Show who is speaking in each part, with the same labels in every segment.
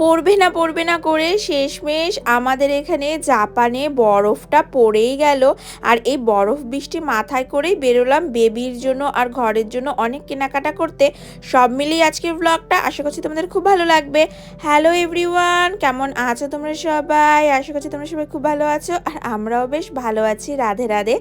Speaker 1: পড়বে না পড়বে না করে শেষমেশ আমাদের এখানে জাপানে বরফটা পড়েই গেল। আর এই বরফ বৃষ্টি মাথায় করেই বেরোলাম বেবির জন্য আর ঘরের জন্য অনেক কেনাকাটা করতে। সব মিলিয়ে আজকের ব্লগটা আশা করছি তোমাদের খুব ভালো লাগবে। হ্যালো এভরিওয়ান কেমন আছো তোমরা সবাই? আশা করছি তোমরা সবাই খুব ভালো আছো আর আমরাও বেশ ভালো আছি রাধে রাধে।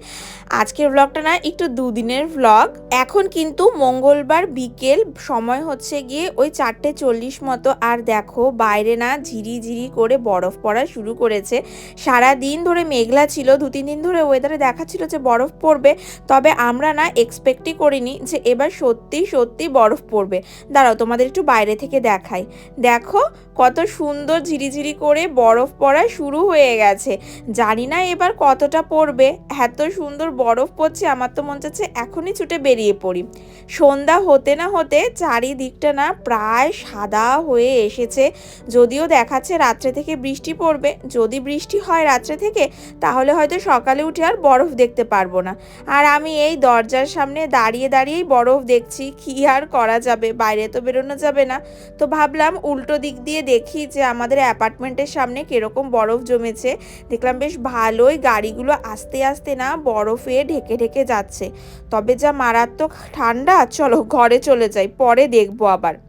Speaker 1: আজকের ব্লগটা না একটু দুদিনের ব্লগ এখন কিন্তু মঙ্গলবার বিকেল, সময় হচ্ছে গিয়ে ওই চারটে চল্লিশ মতো। আর দেখো বাইরে না ঝিরি ঝিরি করে বরফ পড়া শুরু করেছে। সারা দিন ধরে মেঘলা ছিল, দু তিন দিন ধরে ওয়েদারে দেখাচ্ছিল যে বরফ পড়বে, তবে আমরা না এক্সপেক্টই করিনি যে এবার সত্যি সত্যি বরফ পড়বে। দাঁড়াও, তোমাদের একটু বাইরে থেকে দেখাই। দেখো, কত সুন্দর ঝিরিঝিরি করে বরফ পড়া শুরু হয়ে গেছে। জানি না এবার কতটা পড়বে। এত সুন্দর বরফ পড়ছে, আমার তো মনে চাচ্ছে এখনই ছুটে বেরিয়ে পড়ি। সন্ধ্যা হতে না হতে চারিদিকটা না প্রায় সাদা হয়ে এসেছে। যদিও দেখাচ্ছে রাত্রে থেকে বৃষ্টি পড়বে। যদি বৃষ্টি হয় রাত্রে থেকে, তাহলে হয়তো সকালে উঠে আর বরফ দেখতে পারব না। আর আমি এই দরজার সামনে দাঁড়িয়ে দাঁড়িয়েই বরফ দেখছি, কি আর করা যাবে? বাইরে তো বেরোনো যাবে না। তো ভাবলাম উল্টো দিক দিয়ে দেখি যে আমাদের অ্যাপার্টমেন্টের সামনে কীরকম বরফ জমেছে। দেখলাম বেশ ভালোই গাড়িগুলো আস্তে আস্তে না বরফে ঢেকে ঢেকে যাচ্ছে। তবে যা মারাত্মক ঠান্ডা, চলো ঘরে চলে যাই, পরে দেখব আবার।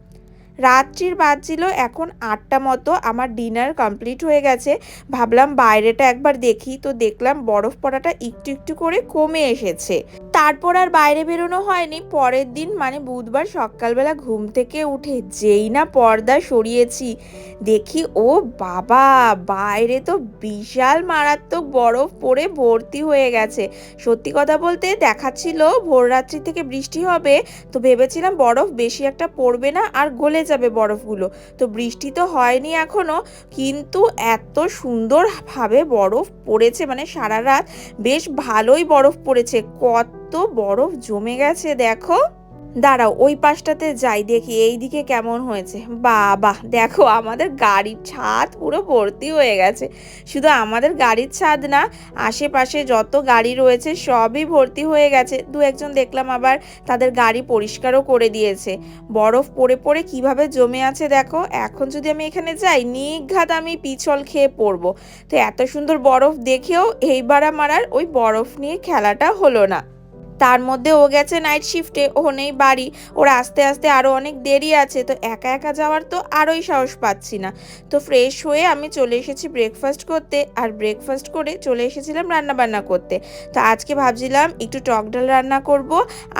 Speaker 1: রাত্রির বাজছিল এখন আটটা মতো, আমার ডিনার কমপ্লিট হয়ে গেছে। ভাবলাম বাইরেটা একবার দেখি, তো দেখলাম বরফ পড়াটা একটু একটু করে কমে এসেছে। তারপর আর বাইরে বেরোনো হয়নি। পরের দিন মানে বুধবার সকালবেলা ঘুম থেকে উঠে যেই না পর্দা সরিয়েছি, দেখি, ও বাবা, বাইরে তো বিশাল মারাত্মক বরফ পড়ে ভর্তি হয়ে গেছে। সত্যি কথা বলতে দেখাচ্ছিল ভোর রাত্রি থেকে বৃষ্টি হবে, তো ভেবেছিলাম বরফ বেশি একটা পড়বে না আর গলে যাবে বরফগুলো। তো বৃষ্টি তো হয়নি এখনও, কিন্তু এত সুন্দরভাবে বরফ পড়েছে মানে সারা রাত বেশ ভালোই বরফ পড়েছে। কত বরফ জমে গেছে, দেখো। দাঁড়াও, ওই পাশটাতে যাই, দেখি এই দিকে কেমন হয়েছে। বাবা, দেখো আমাদের গাড়ির ছাদ পুরো ভর্তি হয়ে গেছে। শুধু আমাদের গাড়ির ছাদ না, আশেপাশে যত গাড়ি রয়েছে সবই ভর্তি হয়ে গেছে। দু একজন দেখলাম আবার তাদের গাড়ি পরিষ্কারও করে দিয়েছে। বরফ পড়ে পড়ে কীভাবে জমে আছে দেখো, এখন যদি আমি এখানে যাই, নিঘাত আমি পিছল খেয়ে পড়ব। তো এত সুন্দর বরফ দেখেও এইবার আমার আর ওই বরফ নিয়ে খেলাটা হলো না। তার মধ্যে ও গেছে নাইট শিফটে ও নেই বাড়ি। ওর আস্তে আস্তে আরও অনেক দেরি আছে, তো একা একা যাওয়ার তো আরোই সাহস পাচ্ছি না। তো ফ্রেশ হয়ে আমি চলে এসেছি ব্রেকফাস্ট করতে, আর ব্রেকফাস্ট করে চলে এসেছিলাম রান্না বান্না করতে। তো আজকে ভাবছিলাম একটু টক ডাল রান্না করব,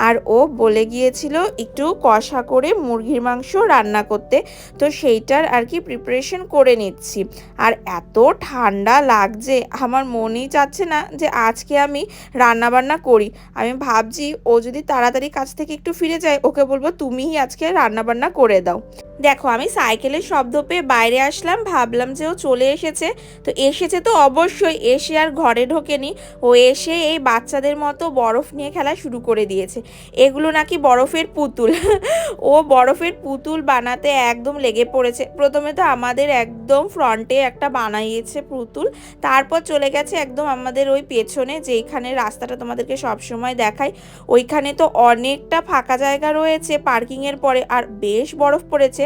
Speaker 1: আর ও বলে গিয়েছিল একটু কষা করে মুরগির মাংস রান্না করতে। তো সেইটার আর কি প্রিপারেশন করে নিচ্ছি। আর এত ঠান্ডা লাগছে, আমার মনেই চাচ্ছে না যে আজকে আমি রান্না বান্না করি। আমি ভাবছি, ও যদি তাড়াতাড়ি কাছ থেকে একটু ফিরে যায়, ওকে বলব তুমিই আজকে রান্না বান্না করে দাও। দেখো, আমি সাইকেলের শব্দ পেয়ে বাইরে আসলাম, ভাবলাম যে ও চলে এসেছে। তো এসেছে তো অবশ্যই, এসে আর ঘরে ঢোকেনি। ও এসে এই বাচ্চাদের মতো বরফ নিয়ে খেলা শুরু করে দিয়েছে। এগুলো নাকি বরফের পুতুল। ও বরফের পুতুল বানাতে একদম লেগে পড়েছে। প্রথমে তো আমাদের একদম ফ্রন্টে একটা বানাইয়েছে পুতুল, তারপর চলে গেছে একদম আমাদের ওই পেছনে, যেইখানে রাস্তাটা তোমাদেরকে সবসময় দেখায়। ওইখানে তো অনেকটা ফাঁকা জায়গা রয়েছে পার্কিংয়ের পরে, আর বেশ বরফ পড়েছে।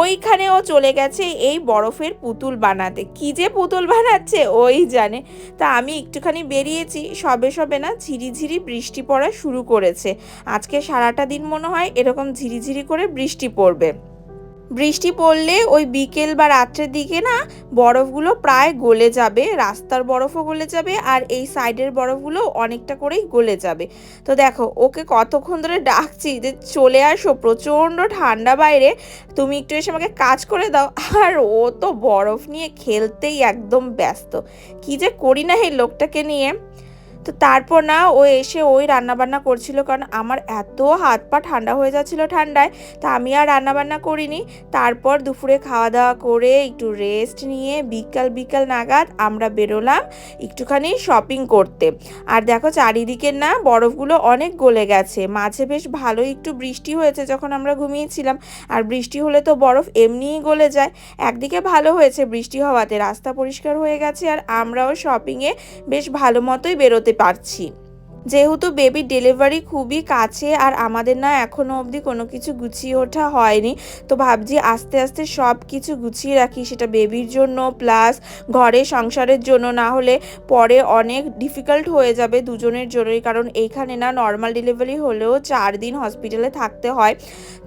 Speaker 1: ওইখানেও চলে গেছে এই বরফের পুতুল বানাতে। কি যে পুতুল বানাচ্ছে, ওই জানে। তা আমি একটুখানি বেরিয়েছি, সবে সবে না ঝিরিঝিরি বৃষ্টি পড়া শুরু করেছে। আজকে সারাটা দিন মনে হয় এরকম ঝিরিঝিরি করে বৃষ্টি পড়বে। বৃষ্টি পড়লে ওই বিকেল বা রাত্রের দিকে না বরফগুলো প্রায় গলে যাবে, রাস্তার বরফও গলে যাবে আর এই সাইডের বরফগুলো অনেকটা করেই গলে যাবে। তো দেখো, ওকে কতক্ষণ ধরে ডাকছি যে চলে আসো, প্রচণ্ড ঠান্ডা বাইরে, তুমি একটু এসে আমাকে কাজ করে দাও। আর ও তো বরফ নিয়ে খেলতেই একদম ব্যস্ত। কি যে করি না এই লোকটাকে নিয়ে। তো তারপর না ও এসে ওই রান্নাবান্না করছিল কারণ আমার এত হাত পা ঠান্ডা হয়ে যাচ্ছিল ঠান্ডায়, তা আমি আর রান্নাবান্না করিনি। তারপর দুপুরে খাওয়া দাওয়া করে একটু রেস্ট নিয়ে বিকাল বিকাল নাগাদ আমরা বেরোলাম একটুখানি শপিং করতে। আর দেখো চারিদিকের না বরফগুলো অনেক গলে গেছে। মাঝে বেশ ভালোই একটু বৃষ্টি হয়েছে যখন আমরা ঘুমিয়েছিলাম। আর বৃষ্টি হলে তো বরফ এমনিই গলে যায়। একদিকে ভালো হয়েছে বৃষ্টি হওয়াতে, রাস্তা পরিষ্কার হয়ে গেছে আর আমরাও শপিংয়ে বেশ ভালো মতোই বেরোতে পারছি। যেহেতু বেবি ডেলিভারি খুবই কাছে আর আমাদের না এখনও অবধি কোনো কিছু গুছিয়ে ওঠা হয়নি, তো ভাবছি আস্তে আস্তে সব কিছু গুছিয়ে রাখি। সেটা বেবির জন্য প্লাস ঘরে সংসারের জন্য, না হলে পরে অনেক ডিফিকাল্ট হয়ে যাবে দুজনের জন্যই। কারণ এইখানে না নর্মাল ডেলিভারি হলেও চার দিন হসপিটালে থাকতে হয়।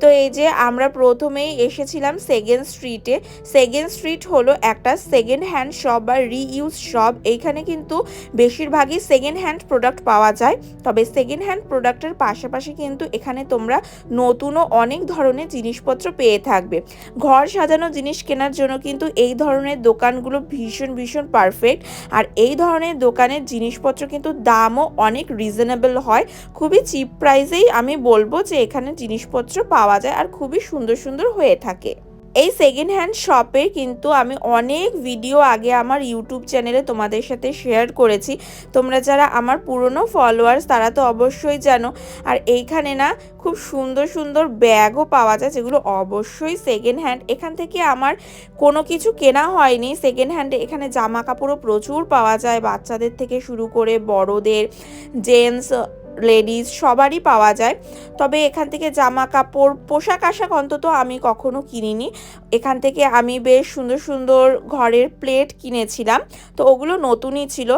Speaker 1: তো এই যে আমরা প্রথমেই এসেছিলাম সেকেন্ড স্ট্রিটে সেকেন্ড স্ট্রিট হলো একটা সেকেন্ড হ্যান্ড শপ বা রিইউজ শপ এইখানে কিন্তু বেশিরভাগই সেকেন্ড হ্যান্ড প্রোডাক্ট পাওয়া যায়। তবে সেকেন্ড হ্যান্ড প্রোডাক্টের পাশাপাশি কিন্তু এখানে তোমরা নতুনও অনেক ধরনের জিনিসপত্র পেয়ে থাকবে। ঘর সাজানো জিনিস কেনার জন্য কিন্তু এই ধরনের দোকানগুলো ভীষণ ভীষণ পারফেক্ট আর এই ধরনের দোকানের জিনিসপত্র কিন্তু দামও অনেক রিজনেবল হয়। খুবই চিপ প্রাইসেই আমি বলব যে এখানে জিনিসপত্র পাওয়া যায় আর খুবই সুন্দর সুন্দর হয়ে থাকে। এই সেকেন্ড হ্যান্ড শপে কিন্তু আমি অনেক ভিডিও আগে আমার ইউটিউব চ্যানেলে তোমাদের সাথে শেয়ার করেছি। তোমরা যারা আমার পুরনো ফলোয়ার্স তারা তো অবশ্যই জানো। আর এইখানে না খুব সুন্দর সুন্দর ব্যাগও পাওয়া যায়, যেগুলো অবশ্যই সেকেন্ড হ্যান্ড এখান থেকে আমার কোনো কিছু কেনা হয়নি। সেকেন্ড হ্যান্ডে এখানে জামা কাপড়ও প্রচুর পাওয়া যায়। বাচ্চাদের থেকে শুরু করে বড়দের জেন্টস লেডিস সবারই পাওয়া যায়। তবে এখান থেকে জামা কাপড় পোশাক আশাক অন্তত আমি কখনো কিনিনি। এখান থেকে আমি বেশ সুন্দর সুন্দর ঘরের প্লেট কিনেছিলাম। তো ওগুলো নতুনই ছিল।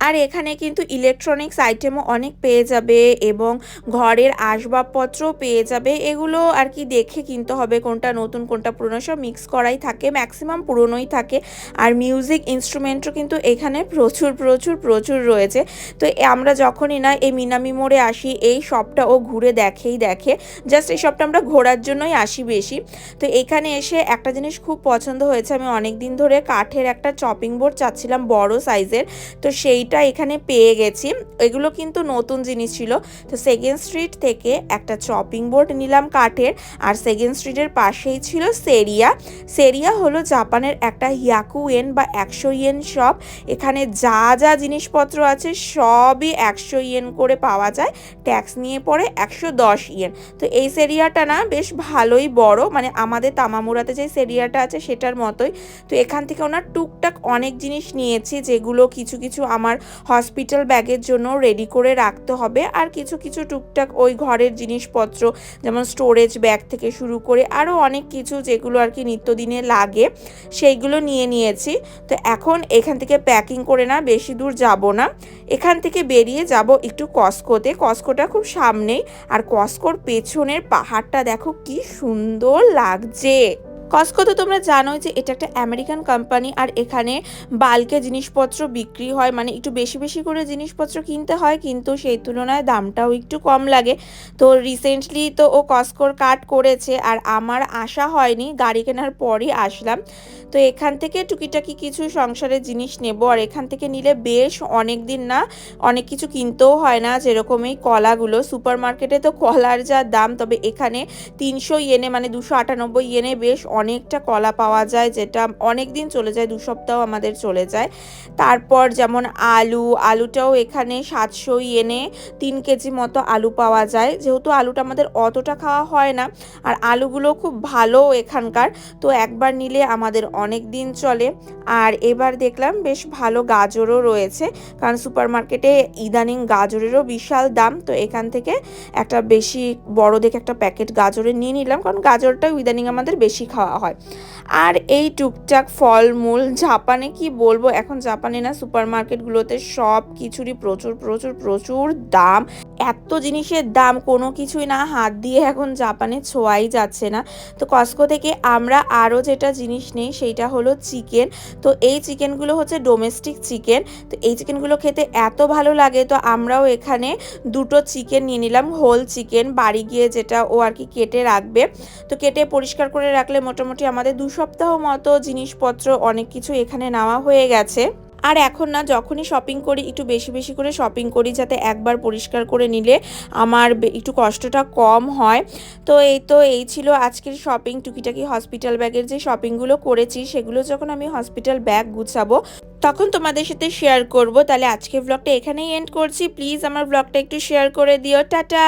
Speaker 1: আর এখানে কিন্তু ইলেকট্রনিক্স আইটেমও অনেক পেয়ে যাবে এবং ঘরের আসবাবপত্রও পেয়ে যাবে। এগুলো আর কি দেখে কিনতে হবে, কোনটা নতুন, কোনটা পুরনো, সব মিক্স করাই থাকে ম্যাক্সিমাম পুরনোই থাকে। আর মিউজিক ইনস্ট্রুমেন্টও কিন্তু এখানে প্রচুর প্রচুর প্রচুর রয়েছে। তো আমরা যখনই না এই মিনামি মোড়ে আসি, এই শপটা ও ঘুরে দেখেই দেখে। জাস্ট এই শপটা আমরা ঘোরার জন্যই আসি বেশি। তো এখানে এসে একটা জিনিস খুব পছন্দ হয়েছে, আমি অনেক দিন ধরে কাঠের একটা চপিং বোর্ড চাচ্ছিলাম বড় সাইজের তো সেইটা এখানে পেয়ে গেছি। এগুলো কিন্তু নতুন জিনিস ছিল। তো সেকেন্ড স্ট্রিট থেকে একটা চপিং বোর্ড নিলাম কাঠের আর সেকেন্ড স্ট্রিটের পাশেই ছিল সেরিয়া। সেরিয়া হলো জাপানের একটা হিয়াকু ইয়েন বা একশো ইয়েন শপ এখানে যা যা জিনিসপত্র আছে সবই একশো ইয়েন করে পাওয়া যায়। ট্যাক্স নিয়ে পড়ে একশো দশ ইয়েন। তো এই সেরিয়াটা না বেশ ভালোই বড়। মানে আমাদের তামামুরাতে যে সেরিয়াটা আছে সেটার মতোই। তো এখান থেকে ওনার টুকটাক অনেক জিনিস নিয়েছি যেগুলো কিছু কিছু আমার হসপিটাল ব্যাগের জন্য রেডি করে রাখতে হবে। আর কিছু কিছু টুকটাক ওই ঘরের জিনিসপত্র, যেমন স্টোরেজ ব্যাগ থেকে শুরু করে আরও অনেক কিছু যেগুলো আর কি নিত্যদিনে লাগে, সেইগুলো নিয়ে নিয়েছি। তো এখন এখান থেকে প্যাকিং করে না, বেশি দূর যাব না। এখান থেকে বেরিয়ে যাব একটু কস্কোতে কস্কোটা খুব সামনেই। আর কস্কোর পেছনের পাহাড়টা দেখো কি সুন্দর লাগছে। কস্কো তো তোমরা জানোই যে এটা একটা আমেরিকান কোম্পানি আর এখানে বাল্কে জিনিসপত্র বিক্রি হয়। মানে একটু বেশি বেশি করে জিনিসপত্র কিনতে হয়, কিন্তু সেই তুলনায় দামটাও একটু কম লাগে। তো রিসেন্টলি তো ও কস্কোর কাট করেছে আর আমার আশা হয়নি, গাড়ি কেনার পরই আসলাম। তো এখান থেকে টুকিটাকি কিছু সংসারের জিনিস নেব আর এখান থেকে নিলে বেশ অনেক দিন না অনেক কিছু কিনতেও হয় না, যেরকম এই কলাগুলো। সুপার মার্কেটে তো কলার যা দাম, তবে এখানে তিনশো ইয়েনে মানে দুশো আটানব্বই ইয়েনে বেশ অনেকটা কলা পাওয়া যায়, যেটা অনেক দিন চলে যায়, দু সপ্তাহ আমাদের চলে যায়। তারপর যেমন আলু, আলুটাও এখানে সাতশো ইয়েনে তিন কেজি মতো আলু পাওয়া যায়। যেহেতু আলুটা আমাদের অতটা খাওয়া হয় না, আর আলুগুলো খুব ভালো এখানকার, তো একবার নিলে আমাদের অনেক দিন চলে। আর এবার দেখলাম বেশ ভালো গাজরও রয়েছে, কারণ সুপার মার্কেটে ইদানিং গাজরেরও বিশাল দাম, তো এখান থেকে একটা বেশি বড় দেখে একটা প্যাকেট গাজরের নিয়ে নিলাম, কারণ গাজরটাও ইদানিং আমাদের বেশি খাওয়া হয়। আর এই টুকটাক ফলমূল, জাপানে কি বলব? এখন জাপানে না সুপার মার্কেটগুলোতে সব কিছুরই প্রচুর প্রচুর প্রচুর দাম। এত জিনিসের দাম, কোনো কিছুই না, হাত দিয়ে এখন জাপানে ছোঁয়াই যাচ্ছে না। তো কস্কো থেকে আমরা আরও যেটা জিনিস নেই, সেইটা হলো চিকেন। তো এই চিকেনগুলো হচ্ছে ডোমেস্টিক চিকেন। তো এই চিকেনগুলো খেতে এত ভালো লাগে, তো আমরাও এখানে দুটো চিকেন নিয়ে নিলাম হোল চিকেন। বাড়ি গিয়ে যেটা ও আর কি কেটে রাখবে, তো কেটে পরিষ্কার করে রাখলে মোটামুটি আমাদের দু সপ্তাহ মতো জিনিসপত্র, অনেক কিছু এখানে নেওয়া হয়ে গেছে। আর এখন না, যখনই শপিং করি, একটু বেশি বেশি করে শপিং করি, যাতে একবার পরিষ্কার করে নিলে আমার একটু কষ্টটা কম হয়। তো এই তো, এই ছিল আজকের শপিং টুকিটাকি হসপিটাল ব্যাগের যে শপিংগুলো করেছি, সেগুলো যখন আমি হসপিটাল ব্যাগ গুছাবো, তখন তোমাদের সাথে শেয়ার করব। তাহলে আজকের ব্লগটা এখানেই এন্ড করছি। প্লিজ আমার ব্লগটা একটু শেয়ার করে দিও। টাটা!